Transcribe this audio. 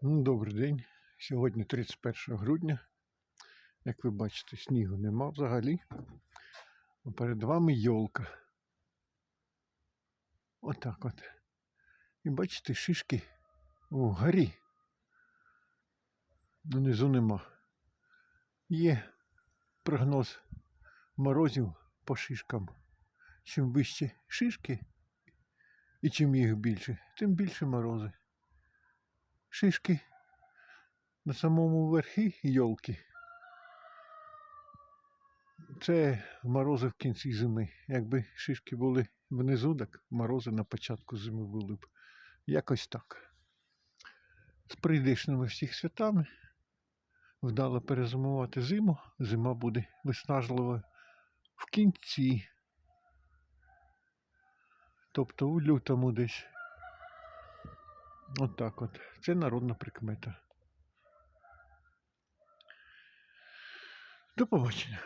Ну, Добрий день. Сьогодні 31 грудня. Як ви бачите, снігу нема взагалі. А перед вами йолка. Отак от. І бачите, шишки у горі. Внизу нема. Є прогноз морозів по шишкам. Чим вище шишки, і чим їх більше, тим більше морози. Шишки на самому верхі йолки. Це морози в кінці зими. Якби шишки були внизу, так морози на початку зими були б. Якось так. З прийдешними всіх святами вдало перезимувати зиму. Зима буде виснажлива в кінці. Тобто у лютому десь. Отак от. Це народна прикмета. До побачення.